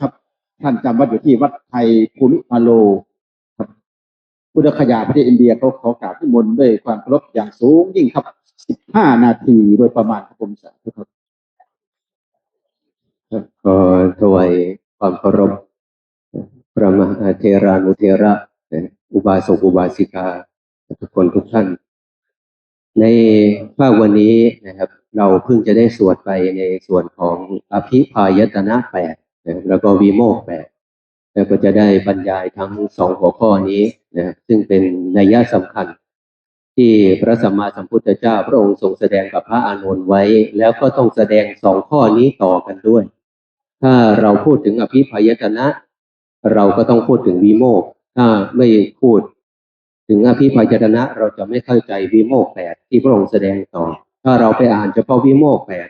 ครับ ท่านจำวัดอยู่ที่วัดไทยภูมิพาโลครับพุทธคยาประเทศอินเดียเขาขอกราบที่มนต์ด้วยความเคารพอย่างสูงยิ่งครับ 15 นาทีโดยประมาณครับผมสาธุครับขอถวายความเคารพพระมหาเทรานุเทระ อุบาสกอุบาสิกา ทุกคนทุกท่าน ในภาควันนี้นะครับ เราเพิ่งจะได้สวดไปในส่วนของอภิพายตนะแปด นะแล้วก็วีโมกแปดแล้วก็จะได้บรรยายทั้งสองหัวข้อนี้นะซึ่งเป็นนัยสำคัญ ที่พระสัมมาสัมพุทธเจ้า พระองค์ทรงแสดงกับพระอานนท์ไว้ แล้วก็ต้องแสดงสองข้อนี้ต่อกันด้วย ถ้าเราพูดถึงอภิพยตนะ เราก็ต้องพูดถึงวิโมกถ้าไม่พูด ถึงอภิพยตนะเราจะไม่เข้าใจวิโมกแปดที่พระองค์แสดงต่อ ถ้าเราไปอ่านเฉพาะวิโมกแปด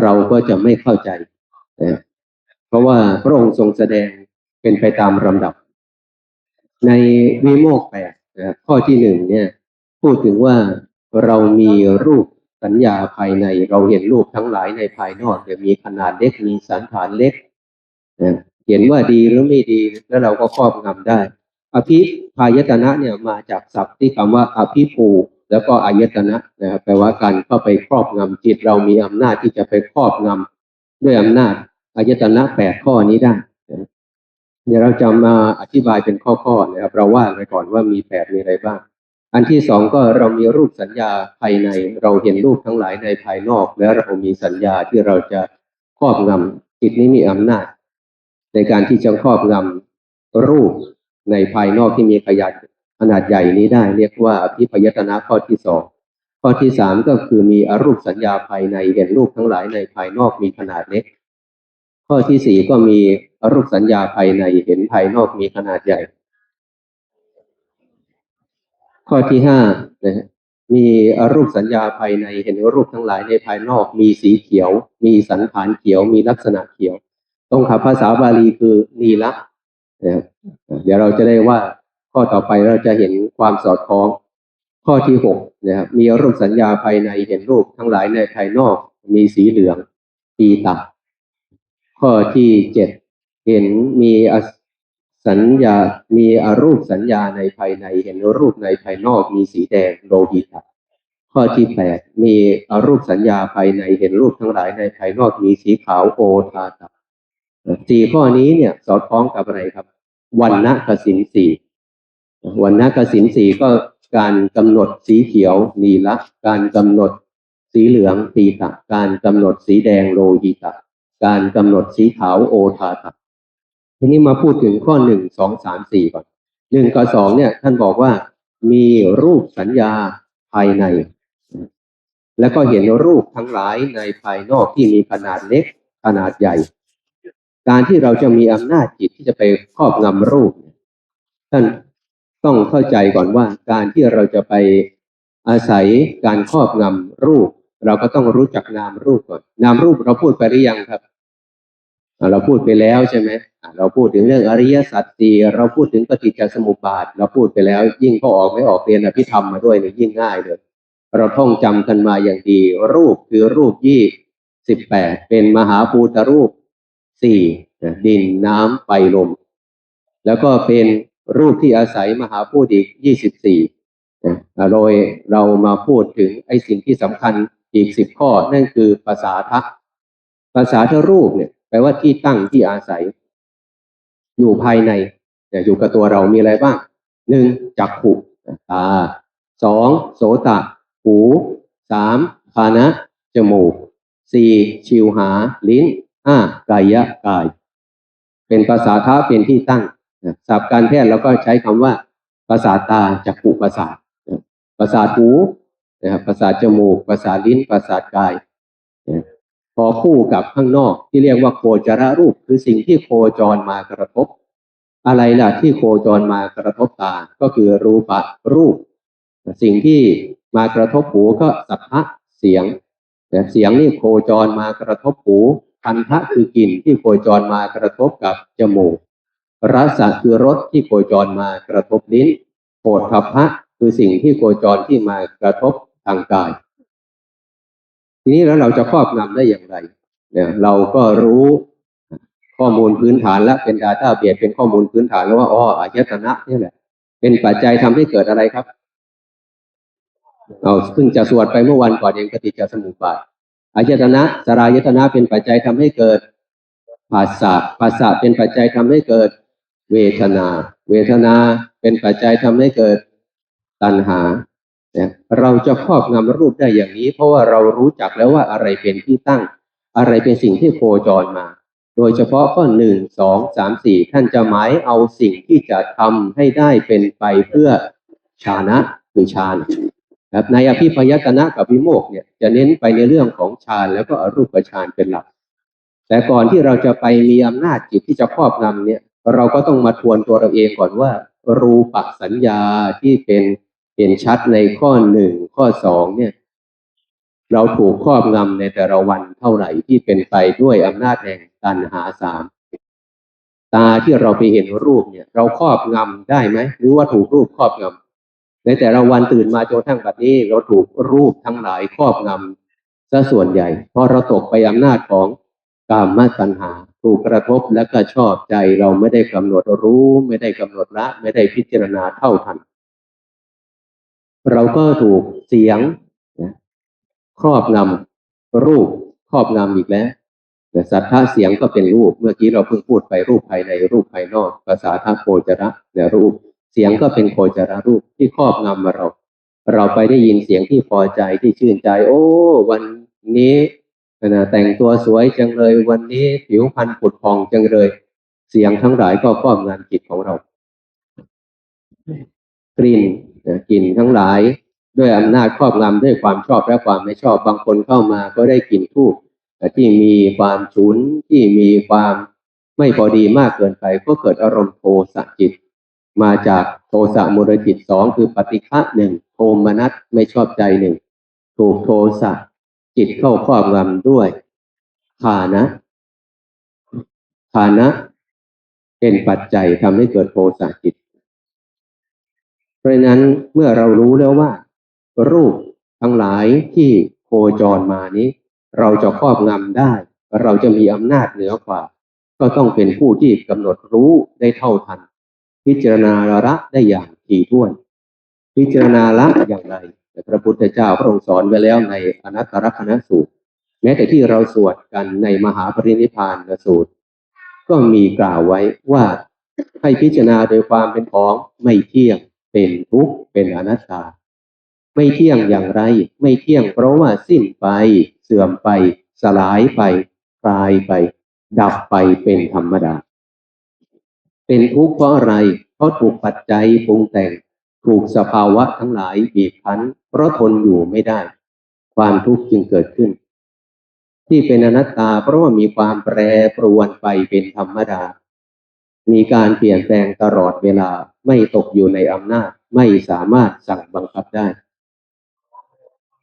เราก็จะไม่เข้าใจนะ เพราะว่าพระองค์ทรงแสดงเป็นไปตามลำดับ ในวิโมกข์แปดข้อที่หนึ่งเนี่ย พูดถึงว่าเรามีรูปสัญญาภายในเราเห็นรูปทั้งหลายในภายนอกจะมีขนาดเล็กมีสันฐานเล็กเห็นว่าดีหรือไม่ดีแล้วเราก็ครอบงำได้ อภิพายตนะเนี่ยมาจากศัพท์ที่คำว่าอภิภูแล้วก็อายตนะนะครับแปลว่าการเข้าไปครอบงำจิตเรามีอำนาจที่จะไปครอบงำด้วยอำนาจ อายตนะแปดข้อนี้ได้เดี๋ยวเราจะมาอธิบายเป็นข้อๆนะครับ เราว่าไปก่อนว่ามีแปดมีอะไรบ้าง อันที่สองก็เรามีรูปสัญญาภายใน เราเห็นรูปทั้งหลายในภายนอก แล้วเรามีสัญญาที่เราจะครอบงำจิตนี้มีอำนาจ ในการที่จะครอบงำรูปในภายนอกที่มีขยาดขนาดใหญ่นี้ได้ เรียกว่าอภิพยตนะข้อที่สองข้อที่สามก็คือมีอรูปสัญญาภายในเห็นรูปทั้งหลายในภายนอกมีขนาดเล็ก ข้อที่สี่ก็มีรูปสัญญาภายในเห็นภายนอกมีขนาดใหญ่ ข้อที่ห้านะมีรูปสัญญาภายในเห็นรูปทั้งหลายในภายนอกมีสีเขียว มีสันฐานเขียวมีลักษณะเขียว ตรงคำภาษาบาลีคือนีละนะเดี๋ยวเราจะได้ว่าข้อต่อไปเราจะเห็นความสอดคล้อง ข้อที่หกนะครับมีรูปสัญญาภายในเห็นรูปทั้งหลายในภายนอกมีสีเหลืองปีตะ ข้อที่เจ็ดเห็นมีสัญญา มีอรูปสัญญาในภายใน เห็นรูปในภายนอก มีสีแดงโลหิตะข้อที่แปดมีอรูปสัญญาภายใน เห็นรูปทั้งหลายในภายนอก มีสีขาวโอทาตะสี่ข้อนี้เนี่ยสอดคล้องกับอะไรครับ วันณกสินสีวันณกสินสีก็การกำหนดสีเขียวนีละ การกำหนดสีเหลืองตีตะ การกำหนดสีแดงโลหิตะ การกำหนดสีขาวโอทาตะทีนี้มาพูดถึงข้อหนึ่งสองสามสี่ก่อนหนึ่งกับสองเนี่ยท่านบอกว่ามีรูปสัญญาภายใน แล้วก็เห็นรูปทั้งหลายในภายนอกที่มีขนาดเล็กขนาดใหญ่ การที่เราจะมีอำนาจจิตที่จะไปครอบงำรูป ท่านต้องเข้าใจก่อนว่าการที่เราจะไปอาศัยการครอบงำรูป เราก็ต้องรู้จักนามรูปก่อนนามรูปเราพูดไปหรือยังครับเราพูดไปแล้วใช่ไหมเราพูดถึงเรื่องอริยสัจสี่เราพูดถึงปฏิจจสมุปบาท เราพูดไปแล้ว ยิ่งพอออกไม่ออกเรียนอภิธรรมมาด้วยเนี่ยยิ่งง่ายเลยเราท่องจำกันมาอย่างดี รูปคือรูปยี่สิบแปดเป็นมหาภูตรูปสี่ดินน้ำไฟลม แล้วก็เป็นรูปที่อาศัยมหาพูดอีกยี่สิบสี่โดยเรามาพูดถึงไอ้สิ่งที่สำคัญ อีกสิบข้อนั่นคือภาษาทะภาษาทรูปเนี่ยแปลว่าที่ตั้งที่อาศัย อยู่ภายในเนี่ยอยู่กับตัวเรามีอะไรบ้างหนึ่งจักขุตาสองโสตะหูสามคานะจมูกสี่ชิวหา ลิ้นห้ากายะกาย เป็นภาษาท้าเป็นที่ตั้งศัพท์การแพทย์เราก็ใช้คำว่า ภาษาตาจักขุประสาทนะประสาหู นะครับประสาทจมูก ประสาทลิ้น ประสาทกายนะพอคู่กับข้างนอกที่เรียกว่าโคจรรูป คือสิ่งที่โคจรมากระทบ อะไรล่ะที่โคจรมากระทบตา ก็คือรูปะรูป สิ่งที่มากระทบหูก็สัทธะเสียงแต่เสียงนี่โคจรมากระทบหูคันทะคือกลิ่นที่โคจรมากระทบกับจมูกรสคือรสที่โคจรมากระทบลิ้นโผฏฐัพพะคือสิ่งที่โคจรที่มากระทบ ทางกาย ทีนี้แล้วเราจะครอบงำได้อย่างไรเนี่ยเราก็รู้ข้อมูลพื้นฐานและเป็น Data เบียดเป็นข้อมูลพื้นฐานแล้วว่าอ๋ออายตนะนี่แหละ เป็นปัจจัยทำให้เกิดอะไรครับเอาเพิ่งจะสวดไปเมื่อวันก่อนเองปฏิจจสมุปบาทอายตนะสรายตนะเป็นปัจจัยทำให้เกิดภาษาภาษาเป็นปัจจัยทำให้เกิดเวทนา เวทนาเป็นปัจจัยทำให้เกิดตัณหา เราจะครอบงำรูปได้อย่างนี้ เพราะว่าเรารู้จักแล้วว่าอะไรเป็นที่ตั้ง อะไรเป็นสิ่งที่โคจรมา โดยเฉพาะข้อหนึ่งสองสามสี่ท่านจะหมายเอาสิ่งที่จะทำให้ได้เป็นไปเพื่อฌานะคือฌานครับในอภิพยตนะกับวิโมกเนี่ยจะเน้นไปในเรื่องของฌานแล้วก็อรูปฌานเป็นหลัก แต่ก่อนที่เราจะไปมีอำนาจจิตที่จะครอบงำเนี่ย เราก็ต้องมาทวนตัวเราเองก่อนว่า รูปสัญญาที่เป็น เห็นชัดในข้อหนึ่งข้อสองเนี่ย เราถูกครอบงำในแต่ละวันเท่าไหร่ที่เป็นไปด้วยอำนาจแห่งตัณหาสามตาที่เราไปเห็นรูปเนี่ย เราครอบงำได้ไหมหรือว่าถูกรูปครอบงำในแต่ละวันตื่นมาจนทั่งบัดนี้ เราถูกรูปทั้งหลายครอบงำซะส่วนใหญ่ เพราะเราตกไปอำนาจของกามมาตัณหา ถูกกระทบและก็ชอบใจเราไม่ได้กำหนดรู้ ไม่ได้กำหนดละ ไม่ได้พิจารณาเท่าทัน เราก็ถูกเสียงนะครอบงำรูปครอบงำอีกแล้วแต่สัทธาเสียงก็เป็นรูป เมื่อกี้เราเพิ่งพูดไปรูปภายในรูปภายนอกภาษาทัพโคจระแต่รูป เสียงก็เป็นโคจระรูปที่ครอบงำมาเรา เราไปได้ยินเสียงที่พอใจที่ชื่นใจ โอ้ วันนี้นะแต่งตัวสวยจังเลย วันนี้ผิวพรรณผุดพองจังเลย เสียงทั้งหลายก็ครอบงำจิตของเรา กลิ่น กลิ่นทั้งหลายด้วยอำนาจครอบงำด้วยความชอบและความไม่ชอบบางคนเข้ามาก็ได้กลิ่นทูบที่มีความฉุนที่มีความไม่พอดีมากเกินไป ก็เกิดอารมณ์โทสะจิต มาจากโทสะมูลจิตสองคือปฏิฆะหนึ่งโทมนัสไม่ชอบใจหนึ่งถูกโทสะจิตเข้าครอบงำด้วยฐานะฐานะ เป็นปัจจัยทำให้เกิดโทสะจิต เพราะฉะนั้นเมื่อเรารู้แล้วว่า รูปทั้งหลายที่โคจรมานี้ เราจะครอบงำได้ เราจะมีอำนาจเหนือกว่า ก็ต้องเป็นผู้ที่กำหนดรู้ได้เท่าทัน พิจารณาละได้อย่างถี่ถ้วน พิจารณาละอย่างไรแต่พระพุทธเจ้าพระองค์สอนไว้แล้วในอนัตตลกนสูตร แม้แต่ที่เราสวดกันในมหาปรินิพพานสูตร ก็มีกล่าวไว้ว่าให้พิจารณาโดยความเป็นของไม่เที่ยง เป็นทุกข์เป็นอนัตตา ไม่เที่ยงอย่างไร ไม่เที่ยงเพราะว่าสิ้นไป เสื่อมไป สลายไปคลายไป ดับไปเป็นธรรมดา เป็นทุกข์เพราะอะไร เพราะถูกปัจจัยปรุงแต่ง ถูกสภาวะทั้งหลายบีบคั้น เพราะทนอยู่ไม่ได้ ความทุกข์จึงเกิดขึ้น ที่เป็นอนัตตาเพราะว่ามีความแปรปรวนไปเป็นธรรมดา มีการเปลี่ยนแปลงตลอดเวลา ไม่ตกอยู่ในอำนาจ ไม่สามารถสั่งบังคับได้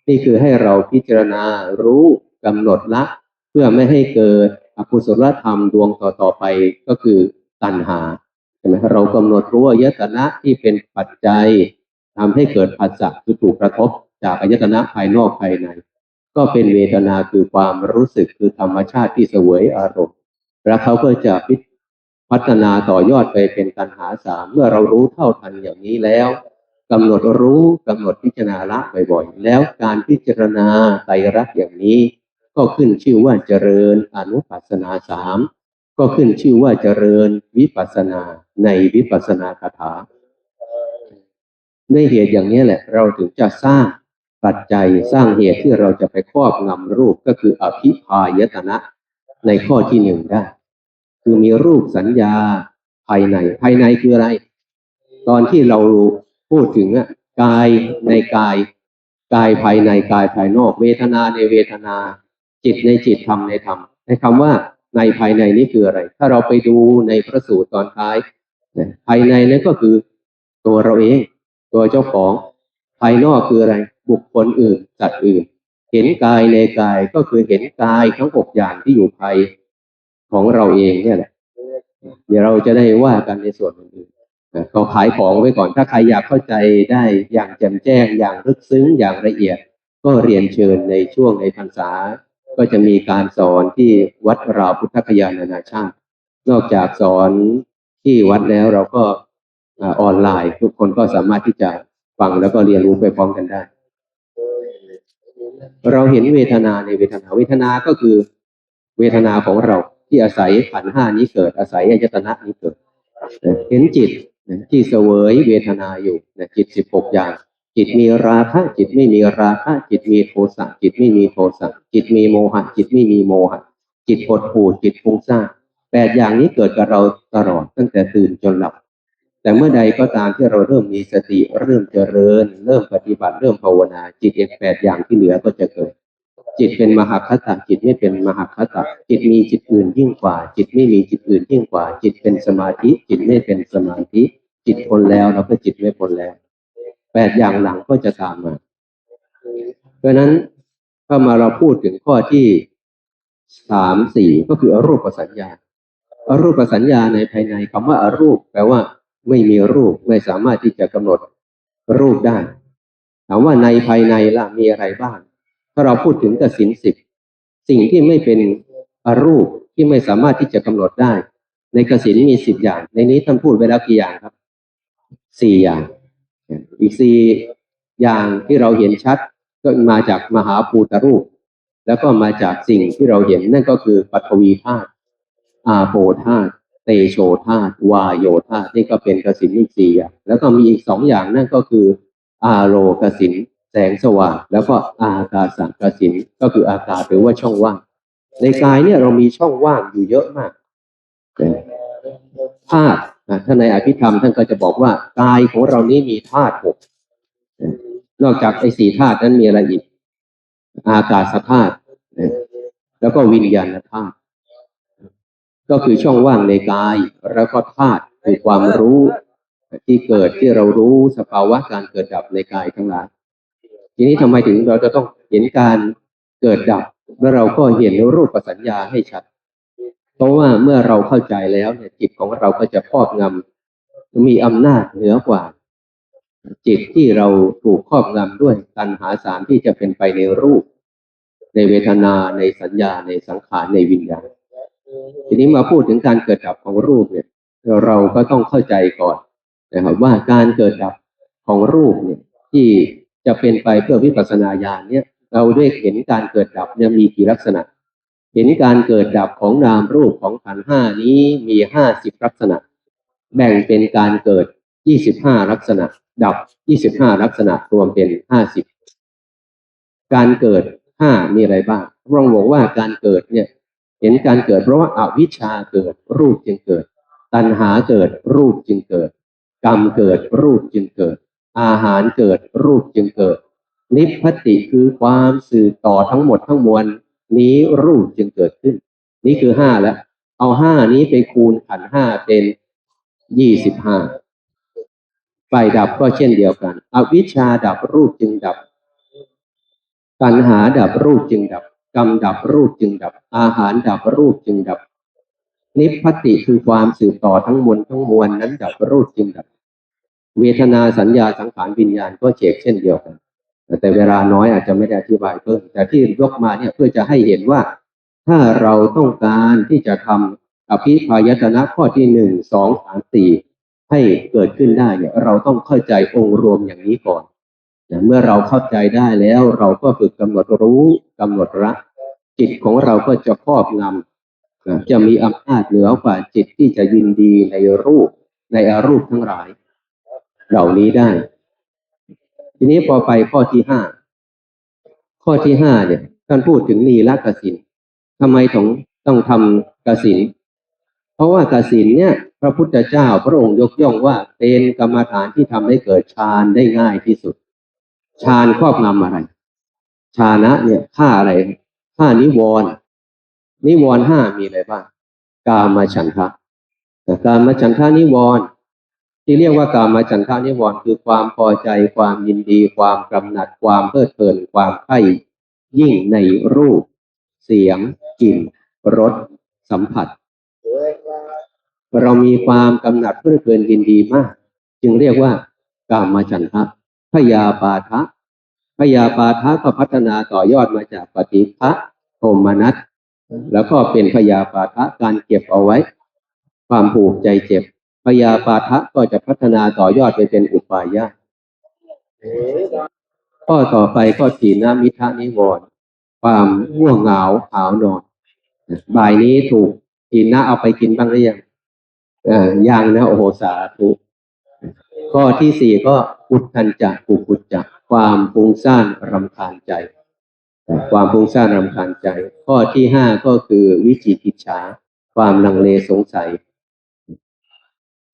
นี่คือให้เราพิจารณารู้กำหนดละเพื่อไม่ให้เกิดอกุศลธรรมดวงต่อๆไปก็คือตัณหาใช่ไหมเรากำหนดรู้อายตนะที่เป็นปัจจัยทำให้เกิดผัสสะคือถูกกระทบจากอายตนะภายนอกภายใน ก็เป็นเวทนาคือความรู้สึกคือธรรมชาติที่เสวยอารมณ์ แล้วเขาก็จะพิ พัฒนาต่อยอดไปเป็นตัณหาสามเมื่อเรารู้เท่าทันอย่างนี้แล้วกำหนดรู้กำหนดพิจารณาละบ่อยๆ แล้วการพิจารณาไตรลักษณ์อย่างนี้ ก็ขึ้นชื่อว่าเจริญอนุปัสนาสามก็ขึ้นชื่อว่าเจริญวิปัสนาในวิปัสสนาคาถาในเหตุอย่างนี้แหละ เราถึงจะสร้างปัจจัยสร้างเหตุที่เราจะไปครอบงำรูปก็คืออภิพายตนะในข้อที่หนึ่งได้ คือมีรูปสัญญาภายใน ภายในคืออะไร ตอนที่เราพูดถึงอะกายในกาย กายภายในกายภายนอก เวทนาในเวทนา จิตในจิตธรรมในธรรมในคำว่าในภายในนี้คืออะไร ถ้าเราไปดูในพระสูตรตอนท้าย ภายในนั้นก็คือตัวเราเอง ตัวเจ้าของ ภายนอกคืออะไร บุคคลอื่นสัตว์อื่น เห็นกายในกายก็คือเห็นกายทั้งหกอย่างที่อยู่ภาย ของเราเองเนี่ยแหละเดี๋ยวเราจะได้ว่ากันในส่วนอื่นๆนะเขาขายของไว้ก่อนถ้าใครอยากเข้าใจได้อย่างแจ่มแจ้งอย่างลึกซึ้งอย่างละเอียด ก็เรียนเชิญในช่วงในพรรษา ก็จะมีการสอนที่วัดราพุทธคยานานาชาติ นอกจากสอนที่วัดแล้วเราก็ออนไลน์ ทุกคนก็สามารถที่จะฟังแล้วก็เรียนรู้ไปพร้อมกันได้ เราเห็นเวทนาในเวทนาเวทนาก็คือเวทนาของเรา ที่อาศัยขันห้านี้เกิดอาศัยอายตนะนี้เกิดเห็นจิตที่เสวยเวทนาอยู่จิตสิบหกอย่าง จิตมีราคะจิตไม่มีราคะจิตมีโทสะจิตไม่มีโทสะจิตมีโมหะ จิตไม่มีโมหะ จิตหดหู่จิตฟุ้งซ่านแปดอย่างนี้เกิดกับเราตลอดตั้งแต่ตื่นจนหลับ แต่เมื่อใดก็ตามที่เราเริ่มมีสติเริ่มเจริญ เริ่มปฏิบัติเริ่มภาวนา จิตเอกแปดอย่างที่เหลือก็จะเกิด จิตเป็นมหาคตะจิตไม่เป็นมหาคตะจิตมีจิตอื่นยิ่งกว่า จิตไม่มีจิตอื่นยิ่งกว่า จิตเป็นสมาธิ จิตไม่เป็นสมาธิ จิตพ้นแล้วเราก็จิตไม่พ้นแล้วแปดอย่างหลังก็จะตามมา เพราะนั้นถ้ามาเราพูดถึงข้อที่สามสี่ก็คืออรูปสัญญาอรูปสัญญาในภายในคำว่าอารูป แปลว่า ไม่มีรูปไม่สามารถที่จะกำหนดรูปได้ถามว่าในภายในล่ะมีอะไรบ้าง ถ้าเราพูดถึงกสินสิบสิ่งที่ไม่เป็นอรูปที่ไม่สามารถที่จะกำหนดได้ ในกสินมีสิบอย่าง ในนี้ท่านพูดไปแล้วกี่อย่างครับสี่อย่าง อีกสี่อย่างที่เราเห็นชัดก็มาจากมหาภูตรูป แล้วก็มาจากสิ่งที่เราเห็นนั่นก็คือปฐวีธาตุอาโปธาตุเตโชธาตุวาโยธาตุนี่ก็เป็นกสินอีกสี่อย่างแล้วก็มีอีกสองอย่างนั่นก็คือ อาโลกสิน งสว่าง แล้วก็อากาสังกสินก็คืออากาศหรือว่าช่องว่าง ในกายเนี่ยเรามีช่องว่างอยู่เยอะมากธาตุท่านในอภิธรรมท่านก็จะบอกว่ากายของเรานี้มีธาตุหกนอกจากไอ้สี่ธาตุนั้นมีอะไรอีก อากาศธาตุนะแล้วก็วิญญาณธาตุก็คือช่องว่างในกาย แล้วก็ธาตุคือความรู้ที่เกิดที่เรารู้สภาวะการเกิดดับในกายทั้งหลาย ทีนี้ทำไมถึงเราจะต้องเห็นการเกิดดับแล้วเราก็เห็นรูปสัญญาให้ชัด เพราะว่าเมื่อเราเข้าใจแล้วเนี่ยจิตของเราก็จะครอบงำมีอำนาจเหนือกว่า จิตที่เราถูกครอบงำด้วยตัณหาสามที่จะเป็นไปในรูป ในเวทนาในสัญญาในสังขารในวิญญาณทีนี้มาพูดถึงการเกิดดับของรูปเนี่ย เราก็ต้องเข้าใจก่อนนะครับว่าการเกิดดับของรูปเนี่ยที่ จะเป็นไปเพื่อวิปัสสนาญาณเนี่ยเราได้เห็นการเกิดดับเนี่ยมีกี่ลักษณะ เห็นการเกิดดับของนามรูปของขันห้านี้มีห้าสิบลักษณะ แบ่งเป็นการเกิดยี่สิบห้าลักษณะ ดับยี่สิบห้าลักษณะรวมเป็นห้าสิบการเกิดห้ามีอะไรบ้างพระองค์บอกว่าการเกิดเนี่ย เห็นการเกิดเพราะว่าอาวิชชาเกิดรูปจึงเกิด ตัณหาเกิดรูปจึงเกิด กรรมเกิดรูปจึงเกิด อาหารเกิดรูปจึงเกิด นิพพติคือความสื่อต่อทั้งหมดทั้งมวลนี้รูปจึงเกิดขึ้น นี่คือห้าแล้ว เอาห้านี้ไปคูณขันห้าเป็นยี่สิบห้าไฟดับก็เช่นเดียวกัน อวิชชาดับรูปจึงดับ ตัณหาดับรูปจึงดับ กรรมดับรูปจึงดับ อาหารดับรูปจึงดับ นิพพติคือความสืบต่อทั้งมวลทั้งมวลนั้นดับรูปจึงดับ เวทนาสัญญาสังขารวิญญาณก็เฉกเช่นเดียวกัน แต่เวลาน้อยอาจจะไม่ได้อธิบายเพิ่มแต่ที่ยกมาเนี่ยเพื่อจะให้เห็นว่า ถ้าเราต้องการที่จะทำอภิพายตนะข้อที่หนึ่งสองสามสี่ให้เกิดขึ้นได้เนี่ยเราต้องเข้าใจองค์รวมอย่างนี้ก่อนนะเมื่อเราเข้าใจได้แล้วเราก็ฝึกกำหนดรู้กำหนดรักจิตของเราก็จะครอบงำนะจะมีอำนาจเหนือกว่าจิตที่จะยินดีในรูปในอารูปทั้งหลาย เหล่านี้ได้ ทีนี้พอไปข้อที่ห้าข้อที่ห้าเนี่ยท่านพูดถึงนีละกสินทำไมถึงต้องทำกสินเพราะว่ากสินเนี่ย พระพุทธเจ้าพระองค์ยกย่องว่า เป็นกรรมฐานที่ทำให้เกิดฌานได้ง่ายที่สุดฌานครอบงำอะไรฌานะเนี่ยฆ่าอะไรฆ่านิวรณ์นิวรณ์ห้ามีอะไรบ้าง กามฉันทะกามฉันทะนิวรณ์ ที่เรียกว่ากามาฉันทะนิวรณ์คือความพอใจความยินดี ความกำหนัดความเพลิดเพลินความใคร่ยิ่งในรูป เสียงกลิ่นรสสัมผัส เรามีความกำหนัดเพลิดเพลินยินดีมาก จึงเรียกว่ากามาฉันทะพยาปาทะพยาปาทะก็พัฒนาต่อยอดมาจากปฏิภะโทมนัสแล้วก็เป็นพยาปาทะการเก็บเอาไว้ ความผูกใจเจ็บ พยาปาทะก็จะพัฒนาต่อยอดไปเป็นอุปายาข้อต่อไปก็ถีนมิทะนิวรณ์ความง่วงเหงาหาวนอนบ่ายนี้ถูกถีนะเอาไปกินบ้างหรือยังเอ่ายังนะโอโหสาธุข้อที่สี่ก็อุทันจักกุกุจจะความฟุ้งซ่านรำคาญใจ ความฟุ้งซ่านรำคาญใจ ข้อที่ห้าก็คือวิจิกิจฉาความลังเลสงสัย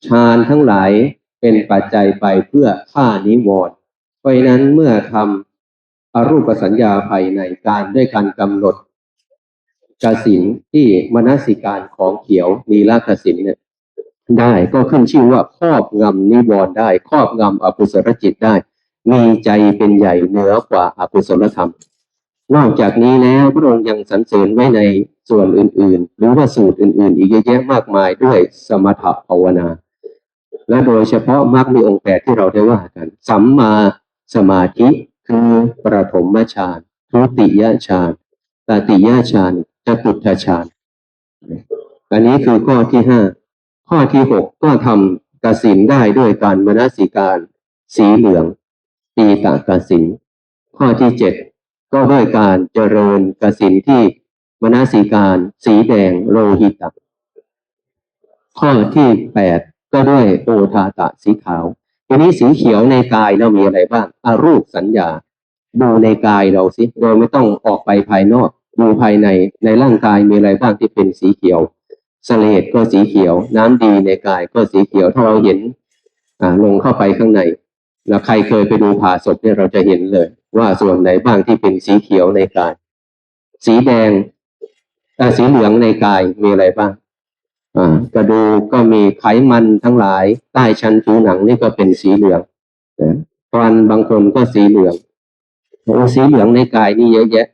ฌานทั้งหลายเป็นปัจจัยไปเพื่อฆ่านิวรณ์เพราะนั้นเมื่อทำอรูปสัญญาภายในการด้วยการกำหนดกสินที่มนสิการของเขียวนีลกสินเนี่ยได้ก็ขึ้นชื่อว่าครอบงำนิวรณ์ได้ ครอบงำอกุศลจิตได้ มีใจเป็นใหญ่เหนือกว่าอกุศลธรรม นอกจากนี้แล้วพระองค์ยังสรรเสริญไว้ในส่วนอื่น ๆ หรือว่าสูตรอื่น ๆ อีกเยอะแยะมากมายด้วยสมถภาวนา และโดยเฉพาะมรรคมีองค์แปดที่เราได้ว่ากัน สัมมาสมาธิคือประถมฌานทุติยฌานตติยฌานจตุตฌานอันนี้คือข้อที่ห้าข้อที่หกก็ทำกสินได้ด้วยการมนสิการ สีเหลืองปีตากสินข้อที่เจ็ดก็ด้วยการเจริญกสินที่มนสิการ สีแดงโลหิตะข้อที่แปด ก็ด้วยโอทาตะสีขาวทีนี้สีเขียวในกายเรามีอะไรบ้างอารูปสัญญา ดูในกายเราสิโดยไม่ต้องออกไปภายนอกดูภายในในร่างกายมีอะไรบ้างที่เป็นสีเขียวสเลดก็สีเขียว น้ำดีในกายก็สีเขียวถ้าเราเห็นอ่าลงเข้าไปข้างในแล้วใครเคยไปดูผ่าศพเนี่ยเราจะเห็นเลย ว่าส่วนไหนบ้างที่เป็นสีเขียวในกาย สีแดงอ่าสีเหลืองในกายมีอะไรบ้าง กระดูกก็มีไขมันทั้งหลาย ใต้ชั้นผิวหนังนี่ก็เป็นสีเหลืองฟันบางคนก็สีเหลืองโอ้สีเหลืองในกายนี่เยอะแยะ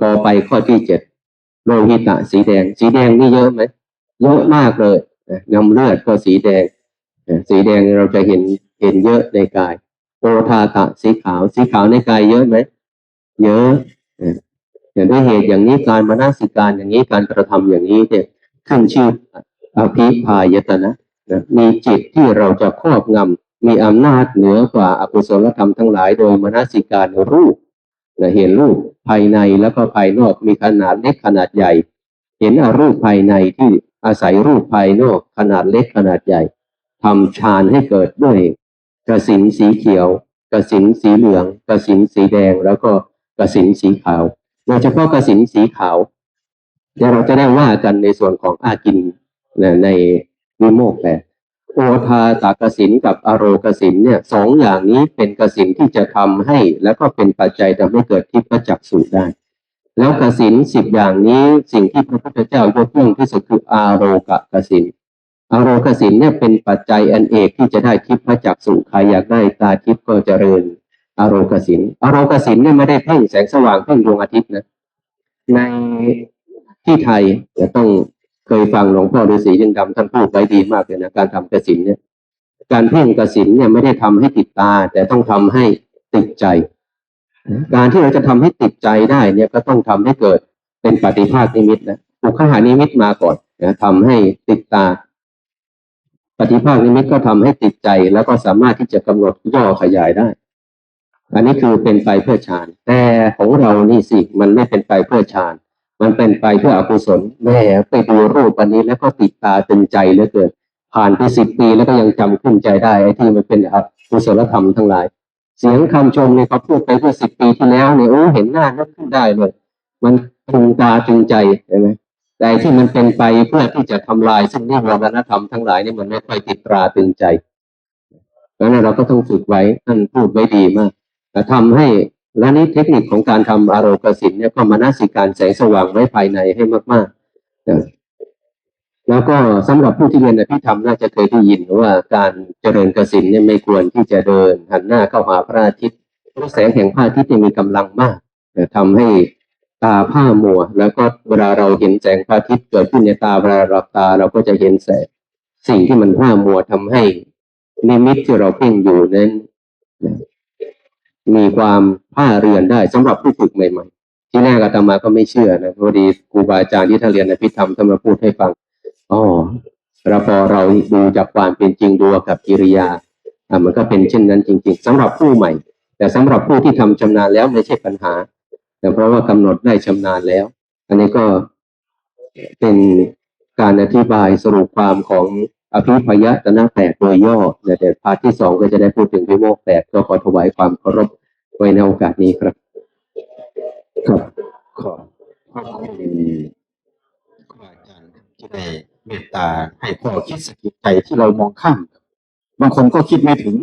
พอไปข้อที่เจ็ดโลหิตะสีแดง สีแดงนี่เยอะไหมเยอะมากเลยน้ำเลือดก็สีแดง สีแดงเราจะเห็นเห็นเยอะในกายโอทาตะสีขาว สีขาวในกายเยอะไหมเยอะอย่างด้วยเหตุอย่างนี้การมานาสิการอย่างนี้การกระทำอย่างนี้เนี่ย ขึ้นชื่ออภิพายตนะนะมีจิตที่เราจะครอบงำมีอำนาจเหนือกว่าอกุศลธรรมทั้งหลาย โดยมนสิการรูปนะเห็นรูปภายในแล้วก็ภายนอกมีขนาดเล็กขนาดใหญ่ เห็นอรูปภายในที่อาศัยรูปภายนอกขนาดเล็กขนาดใหญ่ทำฌานให้เกิดด้วยกระสินสีเขียวกระสินสีเหลืองกระสินสีแดงแล้วก็กระสินสีขาวโดยเฉพาะกระสินสีขาว เดี๋ยวเราจะได้ว่ากันในส่วนของอากินนะในวิโมกข์แปดโอทาตากสินกับอโรกสินเนี่ยสองอย่างนี้เป็นกสินที่จะทำให้ แล้วก็เป็นปัจจัยทำให้เกิดทิพจักสุได้ แล้วกสินสิบอย่างนี้สิ่งที่พระพุทธเจ้ายกย่องที่สุดคืออาโรกกสินอาโรกสินเนี่ยเป็นปัจจัยอันเอกที่จะได้ทิพจักสุใครอยากได้ตาทิพก็เจริญอโรกสินอโรกสินเนี่ยไม่ได้เพ่งแสงสว่างเพ่งดวงอาทิตย์นะใน ที่ไทยจะต้องเคยฟังหลวงพ่อฤาษียังดำท่านพูดไว้ดีมากเลยนะการทำกสินเนี่ย การเพ่งกสินเนี่ยไม่ได้ทำให้ติดตา แต่ต้องทำให้ติดใจ การที่เราจะทำให้ติดใจได้เนี่ยก็ต้องทำให้เกิดเป็นปฏิภาคนิมิตนะอุคหานิมิตมาก่อนนะทำให้ติดตา ปฏิภาคนิมิตก็ทำให้ติดใจ แล้วก็สามารถที่จะกำหนดย่อขยายได้ อันนี้คือเป็นไปเพื่อฌานแต่ของเรานี่สิมันไม่เป็นไปเพื่อฌาน มันเป็นไปเพื่ออกุศลแม่ไปดูรูปอันนี้แล้วก็ติดตาตึงใจเหลือเกินผ่านไปสิบปีแล้วก็ยังจำขึ้นใจได้ไอ้ที่มันเป็นอกุศลธรรมทั้งหลาย เสียงคำชมเนี่ยเขาพูดไปเมื่อสิบปีที่แล้วเนี่ยโอ้เห็นหน้านึกขึ้นได้เลยมันตึงตาตึงใจเห็นไหมแต่ที่มันเป็นไปเพื่อที่จะทำลายซึ่งนิวรณธรรมทั้งหลายนี่มันไม่ค่อยติดตราตึงใจเพราะฉะนั้นเราก็ต้องฝึกไว้ท่านพูดไว้ดีมากแต่ทำให้ และนี่เทคนิคของการทำอารมณ์กสินเนี่ยก็มานาสิการแสงสว่างไว้ภายในให้มากๆนะแล้วก็สำหรับผู้ที่เรียนอภิธรรมน่าจะเคยได้ยินว่าการเจริญกสินเนี่ยไม่ควรที่จะเดินหันหน้าเข้าหาพระอาทิตย์เพราะแสงแห่งพระอาทิตย์มีกำลังมากนะทำให้ตาผ้ามัว แล้วก็เวลาเราเห็นแสงพระอาทิตย์เกิดขึ้นในตาเวลาเราตาเราก็จะเห็นแสงสิ่งที่มันผ้ามัวทำให้นิมิตที่เราเพ่งอยู่นั้น มีความผ้าเรือนได้สำหรับผู้ฝึกใหม่ ๆ ที่แรกอาตมาก็ไม่เชื่อนะพอดีครูบาอาจารย์ที่ท่านเรียนในพิธรรมท่านมาพูดให้ฟังอ๋อแล้วพอเราดูจากความเป็นจริงดูกับกิริยาอะมันก็เป็นเช่นนั้นจริง ๆสำหรับผู้ใหม่ แต่สำหรับผู้ที่ทำชำนาญแล้วไม่ใช่ปัญหา แต่เพราะว่ากำหนดได้ชำนาญแล้ว อันนี้ก็เป็นการอธิบายสรุปความของ อภิพยตนะแปดโดยย่อแต่พาร์ทที่สองก็จะได้พูดถึงวิโมกแปดก็ขอถวายความเคารพไว้ในโอกาสนี้ครับ ครับขอบขอบคุณครูอาจารย์ที่ได้เมตตาให้ข้อคิดสกิดใจที่เรามองข้าม บางคนก็คิดไม่ถึง